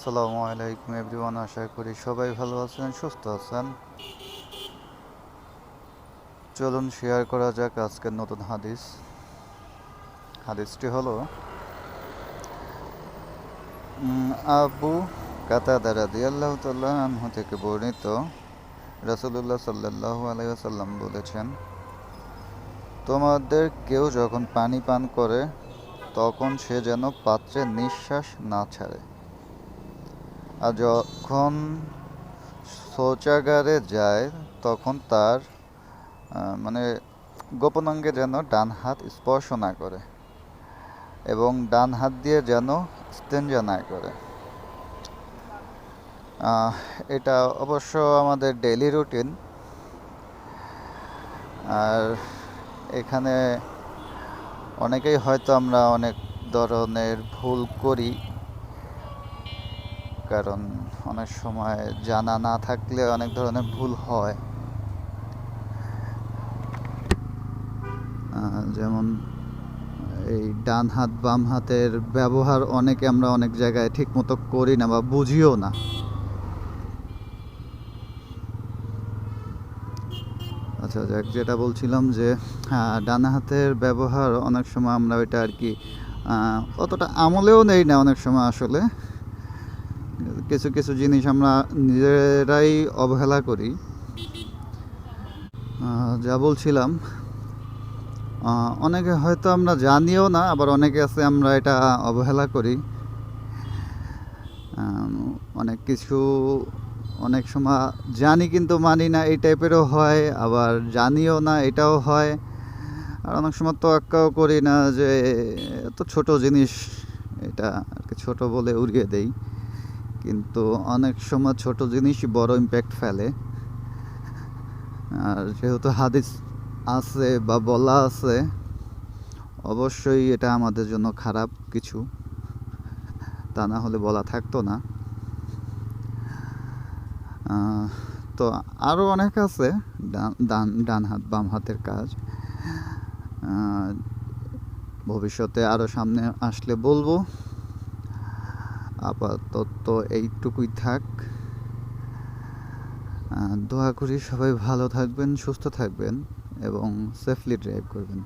আসসালামু আলাইকুম এভরিওয়ান, আশা করি সবাই ভালো আছেন, সুস্থ আছেন। চলুন শেয়ার করা যাক আজকের নতুন হাদিস। হাদিসটি হলো আবু কাতাদা রাদিয়াল্লাহু তাআলা আনহু থেকে বর্ণিত রাসূলুল্লাহ সাল্লাল্লাহু আলাইহি ওয়াসাল্লাম বলেছেন, তোমাদের কেউ যখন পানি পান করে, তখন সে যেন পাত্রে নিঃশ্বাস না ছাড়ে। আর যখন শৌচাগারে যায়, তখন তার মানে গোপনাঙ্গে যেন ডান হাত স্পর্শ না করে এবং ডান হাত দিয়ে যেন স্তেঞ্জা না করে। এটা অবশ্য আমাদের ডেলি রুটিন আর এখানে অনেকেই হয়তো আমরা অনেক ধরনের ভুল করি। কারণ অনেক সময় জানা না থাকলে অনেক ধরনের ভুল হয়। যেমন এই ডান হাত, বাম হাতের ব্যবহার অনেকে আমরা অনেক জায়গায় ঠিক মতো করি না বা বুঝিও না। আচ্ছা যাক, যেটা বলছিলাম যে হ্যাঁ ডান হাতের ব্যবহার অনেক সময় আমরা ওইটা আর কি অতটা আমলেও নেই না অনেক সময় আসলে। কিছু কিছু জিনিস আমরা নিজেরাই অবহেলা করি। যা বলছিলাম। অনেকে হয়তো আমরা জানিও না, আবার অনেকে আছে আমরা এটা অবহেলা করি। অনেক কিছু অনেক সময় জানি কিন্তু মানি না, এই টাইপেরও হয়, আবার জানিও না, এটাও হয়। আর অনেক সময় তো আক্কাও করি না যে এত ছোট জিনিস, এটা আর কি ছোট বলে উড়িয়ে দেই। কিন্তু অনেক সময় ছোট জিনিসই বড় ইম্প্যাক্ট ফেলে। আর যেহেতু হাদিস আছে বা বলা আছে, অবশ্যই এটা আমাদের জন্য খারাপ কিছু। তা না হলে বলা থাকতো না। তো আরও অনেক আছে ডান ডান হাত, বাম হাতের কাজ। ভবিষ্যতে আরও সামনে আসলে বলব। আপাতত এইটুকুই থাক। দোয়া করি সবাই ভালো থাকবেন সুস্থ থাকবেন এবং সেফলি ড্রাইভ করবেন।